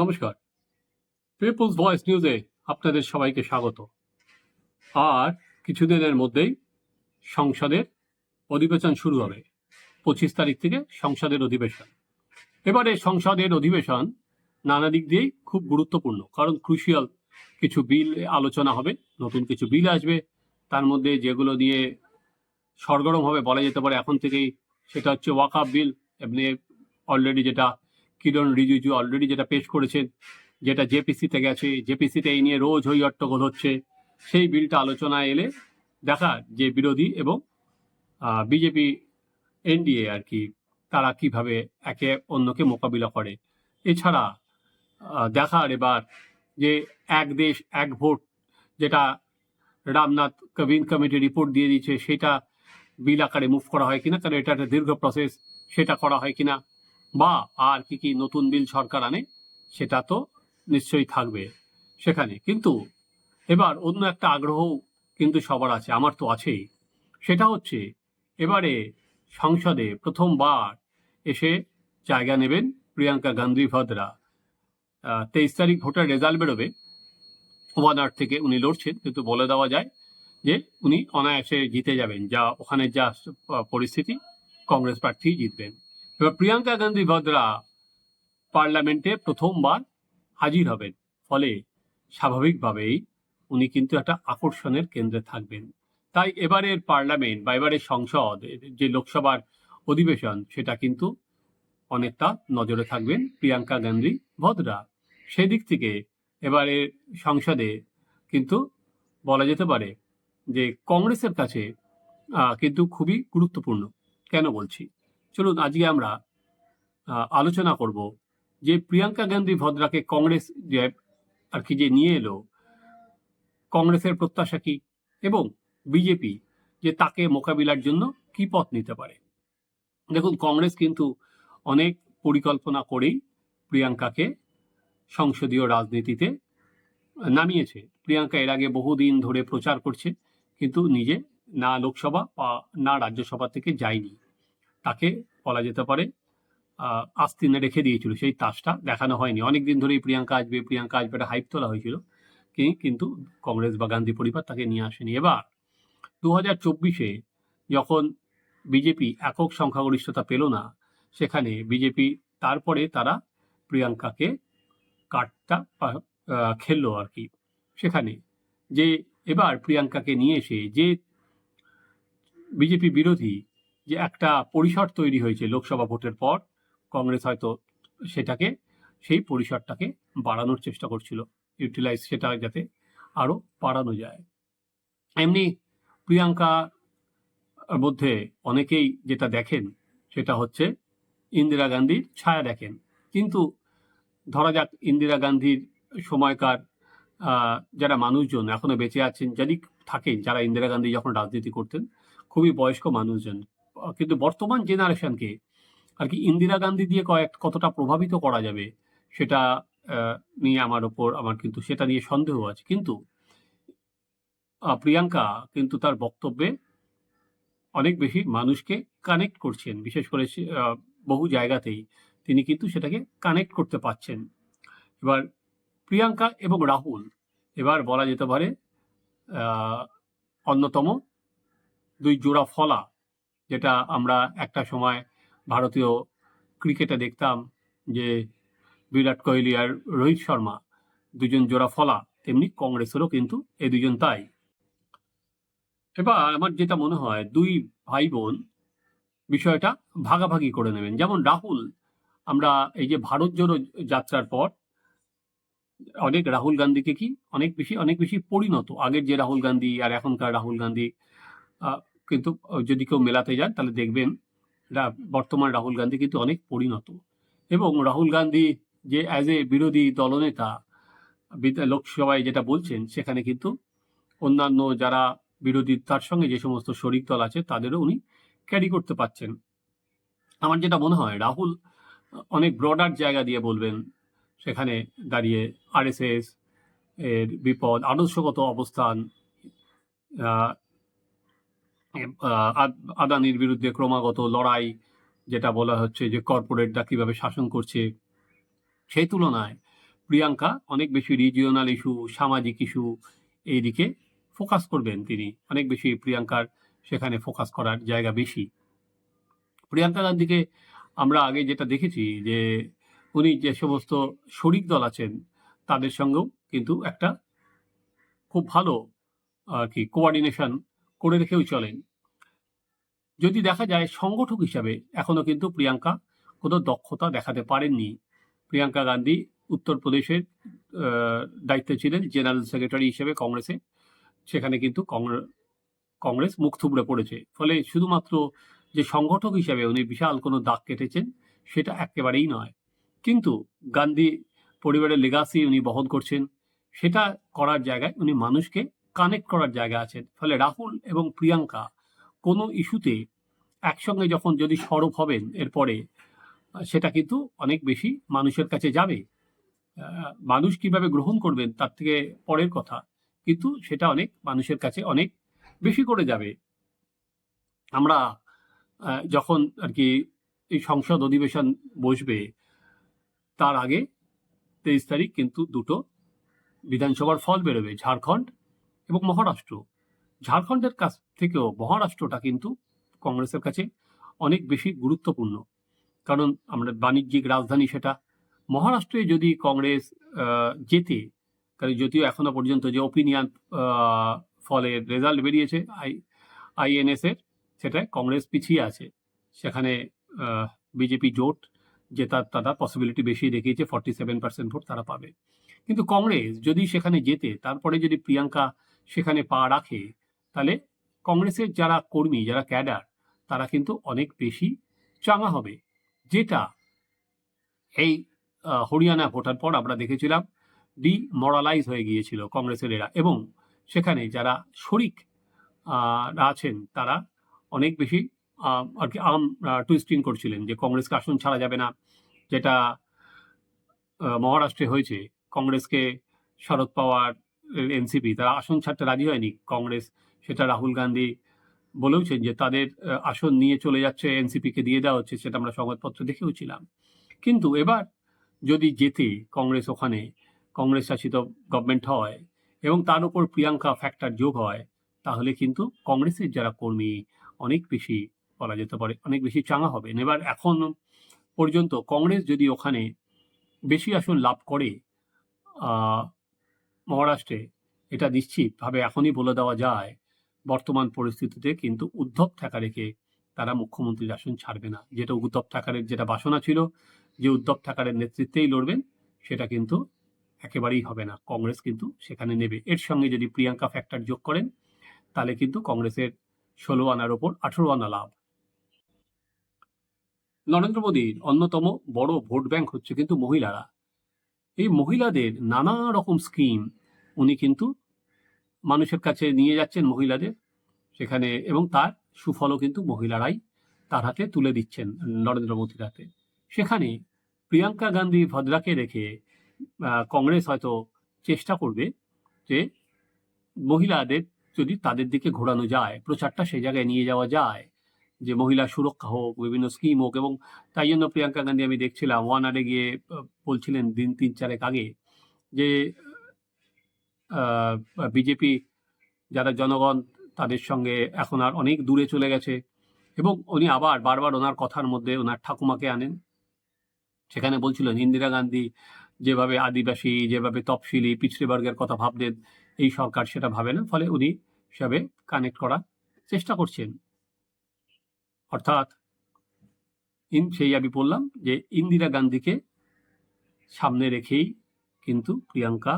নমস্কার। People's voice নিউজে আপনাদের সবাইকে স্বাগত। আর কিছুদিনের মধ্যেই সংসদের অধিবেশন শুরু হবে, পঁচিশ তারিখ থেকে সংসদের অধিবেশন। এবারে সংসদের অধিবেশন নানা দিক দিয়েই খুব গুরুত্বপূর্ণ, কারণ ক্রুশিয়াল কিছু বিল আলোচনা হবে, নতুন কিছু বিল আসবে, তার মধ্যে যেগুলো নিয়ে সরগরম হবে বলা যেতে পারে এখন থেকেই, সেটা হচ্ছে ওয়াকআপ বিল, এমনি অলরেডি যেটা কিরণ রিজিজু অলরেডি যেটা পেশ করেছেন যেটা জেপিসিতে গেছে জেপিসিতে এই নিয়ে রোজ হই হট্টগোল হচ্ছে, সেই বিলটা আলোচনায় এলে দেখা যে বিরোধী এবং বিজেপি এনডিএ আর কি, তারা কীভাবে একে অন্যকে মোকাবিলা করে। এছাড়া দেখার এবার যে এক দেশ, এক ভোট, যেটা রামনাথ কোবিন্দ কমিটি রিপোর্ট দিয়ে দিয়েছে, সেটা বিল আকারে মুভ করা হয় কিনা, কারণ এটা একটা দীর্ঘ প্রসেস সেটা করা হয় কিনা বা আর কি কি নতুন বিল সরকার আনে, সেটা তো নিশ্চয়ই থাকবে সেখানে। কিন্তু এবার অন্য একটা আগ্রহ কিন্তু সবার আছে, আমার তো আছেই। সেটা হচ্ছে, এবারে সংসদে প্রথমবার এসে জায়গা নেবেন প্রিয়াঙ্কা গান্ধী ভদ্রা। তেইশ তারিখ ভোটার রেজাল্ট বেরোবে। ওয়ানার থেকে উনি লড়ছেন, কিন্তু বলে দেওয়া যায় যে উনি অনায়াসে জিতে যাবেন। যা, ওখানে যা পরিস্থিতি, কংগ্রেস প্রার্থী জিতবেন। এবার প্রিয়াঙ্কা গান্ধী ভদ্রা পার্লামেন্টে প্রথমবার হাজির হবেন। ফলে স্বাভাবিকভাবেই উনি কিন্তু একটা আকর্ষণের কেন্দ্রে থাকবেন। তাই এবারের পার্লামেন্ট বা এবারের সংসদ, যে লোকসভার অধিবেশন, সেটা কিন্তু অনেকটা নজরে থাকবেন প্রিয়াঙ্কা গান্ধী ভদ্রা। সেদিক থেকে এবারে সংসদে কিন্তু বলা যেতে পারে যে কংগ্রেসের কাছে কিন্তু খুবই গুরুত্বপূর্ণ। কেন বলছি? চলুন আজকে আমরা আলোচনা করব যে প্রিয়াঙ্কা গান্ধী ভদ্রাকে কংগ্রেস যে আর কি যে নিয়ে এলো, কংগ্রেসের প্রত্যাশা কি এবং বিজেপি যে তাকে মোকাবিলার জন্য কি পথ নিতে পারে? দেখুন, কংগ্রেস কিন্তু অনেক পরিকল্পনা করেই প্রিয়াঙ্কাকে সংসদীয় রাজনীতিতে নামিয়েছে। প্রিয়াঙ্কা এর আগে বহুদিন ধরে প্রচার করছে, কিন্তু নিজে না লোকসভা বা না রাজ্যসভা থেকে যায়নি। তাকে বলা যেতে পারে আস্তিনে রেখে দিয়েছিল। সেই তাসটা দেখানো হয়নি। অনেক দিন ধরেই প্রিয়াঙ্কা আসবে প্রিয়াঙ্কা আসবে একটা হাইপ তোলা হয়েছিল। কিন্তু কংগ্রেস বা গান্ধী পরিবার তাকে নিয়ে আসেনি। এবার দু হাজার চব্বিশে যখন বিজেপি একক সংখ্যাগরিষ্ঠতা পেল না, সেখানে বিজেপি তারপরে তারা প্রিয়াঙ্কাকে কার্ডটা খেললো আর কি। সেখানে যে এবার প্রিয়াঙ্কাকে নিয়ে এসে যে বিজেপি বিরোধী যে একটা পরিসর তৈরি হয়েছে লোকসভা ভোটের পর, কংগ্রেস হয়তো সেটাকে, সেই পরিসরটাকে বাড়ানোর চেষ্টা করছিল ইউটিলাইজ সেটা যাতে আরও বাড়ানো যায়। এমনি প্রিয়াঙ্কা মধ্যে অনেকেই যেটা দেখেন, সেটা হচ্ছে ইন্দিরা গান্ধীর ছায়া দেখেন। কিন্তু ধরা যাক ইন্দিরা গান্ধীর সময়কার যারা মানুষজন এখনও বেঁচে আছেন যদি থাকেন, যারা ইন্দিরা গান্ধী যখন রাজনীতি করতেন, খুবই বয়স্ক মানুষজন। কিন্তু বর্তমান জেনারেশনকে আর কি ইন্দিরা গান্ধী দিয়ে কয়েক, কতটা প্রভাবিত করা যাবে সেটা নিয়ে আমার ওপর আমার কিন্তু সেটা নিয়ে সন্দেহ আছে। কিন্তু প্রিয়াঙ্কা কিন্তু তার বক্তব্যে অনেক বেশি মানুষকে কানেক্ট করছেন। বিশেষ করে বহু জায়গাতেই তিনি কিন্তু সেটাকে কানেক্ট করতে পারছেন। এবার প্রিয়াঙ্কা এবং রাহুল, এবার বলা যেতে পারে অন্যতম দুই জোড়া ফলা যেটা আমরা একটা সময় ভারতীয় ক্রিকেটে দেখতাম যে বিরাট কোহলি আর রোহিত শর্মা দুজন জোড়া ফলা তেমনি কংগ্রেসেরও কিন্তু এই দুজন তাই। এবার আমার যেটা মনে হয়, দুই ভাই বোন বিষয়টা ভাগাভাগি করে নেবেন। যেমন রাহুল, আমরা এই যে ভারত জোড়ো যাত্রার পর অনেক রাহুল গান্ধীকে কি অনেক বেশি অনেক বেশি পরিণত। আগের যে রাহুল গান্ধী আর এখনকার রাহুল গান্ধী কিন্তু যদি কেউ মেলাতে যান, তাহলে দেখবেন বর্তমান রাহুল গান্ধী কিন্তু অনেক পরিণত। এবং রাহুল গান্ধী যে অ্যাজ এ বিরোধী দলনেতা লোকসভায় যেটা বলছেন, সেখানে কিন্তু অন্যান্য যারা বিরোধী, তার সঙ্গে যে সমস্ত শরিক দল আছে, তাদেরও উনি ক্যারি করতে পারছেন। আমার যেটা মনে হয়, রাহুল অনেক ব্রডার জায়গা দিয়ে বলবেন, সেখানে দাঁড়িয়ে আরএসএস এর বিপদ, আদর্শগত অবস্থান আদানির বিরুদ্ধে ক্রমাগত লড়াই, যেটা বলা হচ্ছে যে কর্পোরেটরা কীভাবে শাসন করছে, সেই তুলনায় প্রিয়াঙ্কা অনেক বেশি রিজিওনাল ইস্যু সামাজিক ইস্যু এইদিকে ফোকাস করবেন তিনি। অনেক বেশি প্রিয়াঙ্কার সেখানে ফোকাস করার জায়গা বেশি। প্রিয়াঙ্কা গান্ধীকে আমরা আগে যেটা দেখেছি যে উনি যে সমস্ত শরিক দল আছেন, তাদের সঙ্গেও কিন্তু একটা খুব ভালো আর কি কোঅর্ডিনেশন করে রেখেও চলেন। যদি দেখা যায় সংগঠক হিসাবে এখনও কিন্তু প্রিয়াঙ্কা কোনো দক্ষতা দেখাতে পারেননি। প্রিয়াঙ্কা গান্ধী উত্তরপ্রদেশের দায়িত্বে ছিলেন, জেনারেল সেক্রেটারি হিসেবে কংগ্রেসে। সেখানে কিন্তু কংগ্রেস মুখ থুবড়ে পড়েছে। ফলে শুধুমাত্র যে সংগঠক হিসেবে উনি বিশাল কোনো দাগ কেটেছেন, সেটা একেবারেই নয়। কিন্তু গান্ধী পরিবারের লেগাসি উনি বহন করছেন, সেটা করার জায়গায় উনি মানুষকে কানেক্ট করার জায়গা আছে। ফলে রাহুল এবং প্রিয়াঙ্কা কোনো ইস্যুতে একসঙ্গে যখন যদি সরব হবেন, এরপরে সেটা কিন্তু অনেক বেশি মানুষের কাছে যাবে। মানুষ কীভাবে গ্রহণ করবেন তার থেকে পরের কথা। কিন্তু সেটা অনেক মানুষের কাছে অনেক বেশি করে যাবে। আমরা যখন আর কি এই সংসদ অধিবেশন বসবে, তার আগে তেইশ তারিখ কিন্তু দুটো বিধানসভার ফল বেরোবে। ঝাড়খণ্ড এবং মহারাষ্ট্র। ঝাড়খণ্ডের কাছ থেকেও মহারাষ্ট্রটা কিন্তু কংগ্রেসের কাছে অনেক বেশি গুরুত্বপূর্ণ। কারণ আমরা বাণিজ্যিক রাজধানী সেটা। মহারাষ্ট্রে যদি কংগ্রেস জেতে, কারণ যদিও এখনও পর্যন্ত যে ওপিনিয়ন ফলের রেজাল্ট বেরিয়েছে, আই আইএনএস এর সেটায় কংগ্রেস পিছিয়ে আছে। সেখানে বিজেপি জোট জেতার তারা পসিবিলিটি বেশি দেখিয়েছে ফর্টি সেভেন পার্সেন্ট ভোট তারা পাবে। কিন্তু কংগ্রেস যদি সেখানে জেতে, তারপরে যদি প্রিয়াঙ্কা সেখানে পা রাখে, তাহলে কংগ্রেসের যারা কর্মী, যারা ক্যাডার, তারা কিন্তু অনেক বেশি চাঙা হবে। যেটা এই হরিয়ানা ভোটার পর আমরা দেখেছিলাম, ডিমরালাইজ হয়ে গিয়েছিল কংগ্রেসের এরা। এবং সেখানে যারা শরিক আছেন, তারা অনেক বেশি আর কি আম টুইস্টিং করছিলেন যে কংগ্রেসকে আসন ছাড়া যাবে না। যেটা মহারাষ্ট্রে হয়েছে, কংগ্রেসকে শরদ পাওয়ার এনসিপি, তারা আসন ছাড়তে রাজি হয়নি। কংগ্রেস, সেটা রাহুল গান্ধী বলেওছেন যে তাদের আসন নিয়ে চলে যাচ্ছে, এনসিপিকে দিয়ে দেওয়া হচ্ছে, সেটা আমরা সংবাদপত্র দেখেও ছিলাম কিন্তু এবার যদি যেতে কংগ্রেস ওখানে, কংগ্রেস শাসিত গভর্নমেন্ট হয় এবং তার উপর প্রিয়াঙ্কা ফ্যাক্টর যোগ হয়, তাহলে কিন্তু কংগ্রেসের যারা কর্মী, অনেক বেশি বলা যেতে পারে, অনেক বেশি চাঙা হবেন এবার এখন পর্যন্ত কংগ্রেস যদি ওখানে বেশি আসন লাভ করে মহারাষ্ট্রে। এটা নিশ্চিতভাবে এখনই বলে দেওয়া যায়, বর্তমান পরিস্থিতিতে কিন্তু উদ্ধব ঠাকারেকে তারা মুখ্যমন্ত্রীর আসন ছাড়বে না। যেটা উদ্ধব ঠাকারের যেটা বাসনা ছিল, যে উদ্ধব ঠাকারের নেতৃত্বেই লড়বেন, সেটা কিন্তু একেবারেই হবে না। কংগ্রেস কিন্তু সেখানে নেবে। এর সঙ্গে যদি প্রিয়াঙ্কা ফ্যাক্টর যোগ করেন, তাহলে কিন্তু কংগ্রেসের ষোলো আনার ওপর আঠেরো আনা লাভ। নরেন্দ্র মোদীর অন্যতম বড় ভোট ব্যাংক হচ্ছে কিন্তু মহিলারা। এই মহিলাদের নানা রকম স্কিম উনি কিন্তু মানুষের কাছে নিয়ে যাচ্ছেন মহিলাদের সেখানে এবং তার সুফলও কিন্তু মহিলারাই তার হাতে তুলে দিচ্ছেন নরেন্দ্র মোদীর হাতে। সেখানে প্রিয়াঙ্কা গান্ধী ভদ্রাকে রেখে কংগ্রেস হয়তো চেষ্টা করবে যে মহিলাদের যদি তাদের দিকে ঘোরানো যায়, প্রচারটা সেই জায়গায় নিয়ে যাওয়া যায়, যে মহিলা সুরক্ষা হোক, বিভিন্ন স্কিম হোক এবং তাই জন্য প্রিয়াঙ্কা গান্ধী আমি দেখছিলাম ওয়ান আরে গিয়ে বলছিলেন দিন তিন চারেক আগে যে বিজেপি, যারা জনগণ, তাদের সঙ্গে এখন আর অনেক দূরে চলে গেছে। এবং উনি আবার বারবার ওনার কথার মধ্যে ওনার ঠাকুমাকে আনেন। সেখানে বলছিলেন, ইন্দিরা গান্ধী যেভাবে আদিবাসী, যেভাবে তফসিলি পিছড়ে বর্গের কথা ভাবতেন, এই সরকার সেটা ভাবে না। ফলে উনি হিসাবে কানেক্ট করার চেষ্টা করছেন। অর্থাৎ ইন, সেই আমি বললাম যে ইন্দিরা গান্ধীকে সামনে রেখেই কিন্তু প্রিয়াঙ্কা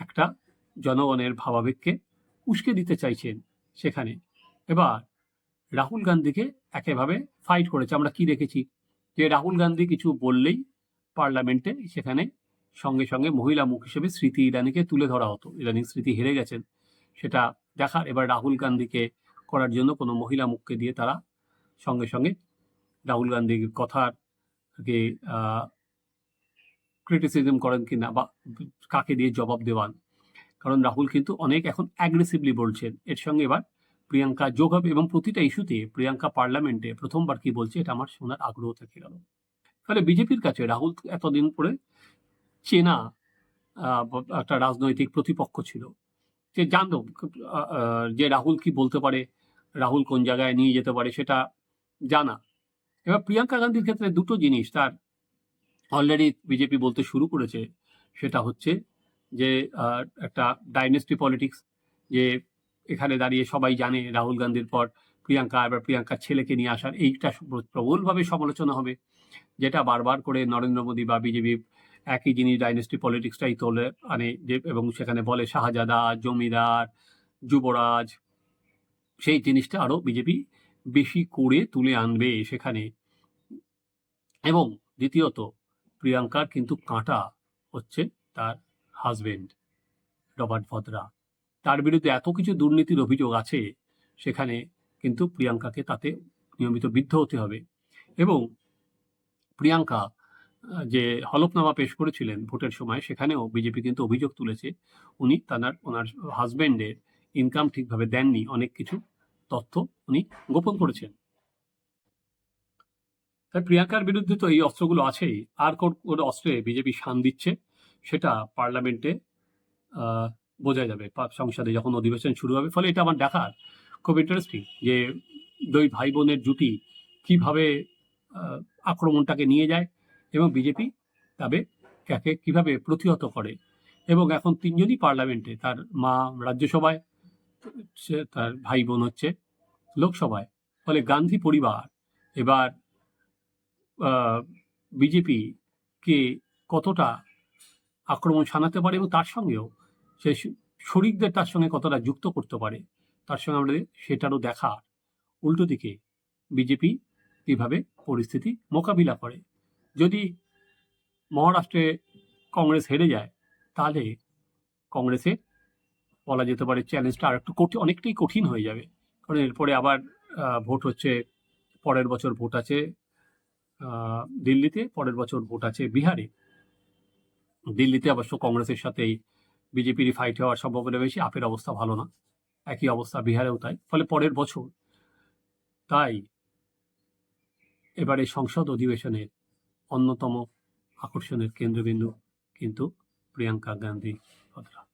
একটা জনগণের ভাবাবেগকে উস্কে দিতে চাইছেন সেখানে। এবার রাহুল গান্ধীকে একেভাবে ফাইট করেছে। আমরা কি দেখেছি? যে রাহুল গান্ধী কিছু বললেই পার্লামেন্টে সেখানে সঙ্গে সঙ্গে মহিলা মুখ হিসেবে স্মৃতি ইরানিকে তুলে ধরা হতো। ইরানি স্মৃতি হেরে গেছেন। সেটা দেখার এবার রাহুল গান্ধীকে করার জন্য কোনো মহিলা মুখকে দিয়ে তারা সঙ্গে সঙ্গে রাহুল গান্ধীর কথার ক্রিটিসিজম করেন কিনা বা কাকে দিয়ে জবাব দেওয়ান। কারণ রাহুল কিন্তু অনেক এখন অ্যাগ্রেসিভলি বলছেন। এর সঙ্গে এবার প্রিয়াঙ্কা যোগ হবে এবং প্রতিটা ইস্যুতে প্রিয়াঙ্কা পার্লামেন্টে প্রথমবার কি বলছে এটা আমার শোনার আগ্রহ থেকে গেল। ফলে বিজেপির কাছে রাহুল এতদিন পরে চেনা একটা রাজনৈতিক প্রতিপক্ষ ছিল। যে জানতো যে রাহুল কি বলতে পারে, রাহুল কোন জায়গায় নিয়ে যেতে পারে সেটা জানা। এবার প্রিয়াঙ্কা গান্ধীর ক্ষেত্রে দুটো জিনিস তার অলরেডি বিজেপি বলতে শুরু করেছে সেটা হচ্ছে যে একটা ডাইনেস্টি পলিটিক্স যে এখানে দাঁড়িয়ে সবাই জানে রাহুল গান্ধীর পর প্রিয়াঙ্কা, এবার প্রিয়াঙ্কার ছেলেকে নিয়ে আসার এইটা প্রবলভাবে সমালোচনা হবে। যেটা বারবার করে নরেন্দ্র মোদী বা বিজেপি একই জিনিস ডাইনেস্টি পলিটিক্সটাই তোলে আনে যে, এবং সেখানে বলে শাহজাদা, জমিদার, যুবরাজ, সেই জিনিসটা আরও বিজেপি বেশি করে তুলে আনবে সেখানে। এবং দ্বিতীয়ত প্রিয়াঙ্কার কিন্তু কাঁটা হচ্ছে তার হাজবেন্ড রবার্ট ভদ্রা। তার বিরুদ্ধে এত কিছু দুর্নীতির অভিযোগ আছে, সেখানে কিন্তু প্রিয়াঙ্কাকে তাতে নিয়মিত বিদ্ধ হতে হবে। এবং প্রিয়াঙ্কা যে হলফনামা পেশ করেছিলেন ভোটের সময়, সেখানেও বিজেপি কিন্তু অভিযোগ তুলেছে, উনি তার ওনার হাজবেন্ডের ইনকাম ঠিকভাবে দেননি, অনেক কিছু তথ্য উনি গোপন করেছেন। তাই প্রিয়াঙ্কার বিরুদ্ধে তো এই অস্ত্রগুলো আছেই। আর কোন অস্ত্রে বিজেপি শান দিচ্ছে, সেটা পার্লামেন্টে বোঝা যাবে সংসদে যখন অধিবেশন শুরু হবে। ফলে এটা আমার দেখার খুব ইন্টারেস্টিং যে দুই ভাই বোনের জুটি কীভাবে আক্রমণটাকে নিয়ে যায় এবং বিজেপি তবে কাকে কীভাবে প্রতিহত করে। এবং এখন তিনজনই পার্লামেন্টে, তার মা রাজ্যসভায় তার ভাই বোন হচ্ছে লোকসভায়। ফলে গান্ধী পরিবার এবার বিজেপি কে কতটা আক্রমণ শানাতে পারে এবং তার সঙ্গেও সে শরিকদের তার সঙ্গে কতটা যুক্ত করতে পারে, তার সঙ্গে আমাদের সেটারও দেখা। উল্টো দিকে বিজেপি কীভাবে পরিস্থিতি মোকাবিলা করে। যদি মহারাষ্ট্রে কংগ্রেস হেরে যায়, তাহলে কংগ্রেসে বলা যেতে পারে চ্যালেঞ্জটা আর একটু কঠিন অনেকটাই কঠিন হয়ে যাবে। কারণ এরপরে আবার ভোট হচ্ছে, পরের বছর ভোট আছে দিল্লিতে, পরের বছর ভোট আছে বিহারে। দিল্লিতে অবশ্য কংগ্রেসের সাথেই বিজেপির ফাইট হওয়ার সম্ভাবনা বেশি, আপের অবস্থা ভালো না। একই অবস্থা বিহারেও তাই। ফলে পরের বছর তাই এবারে সংসদ অধিবেশনের অন্যতম আকর্ষণের কেন্দ্রবিন্দু কিন্তু প্রিয়াঙ্কা গান্ধী ভদ্রা।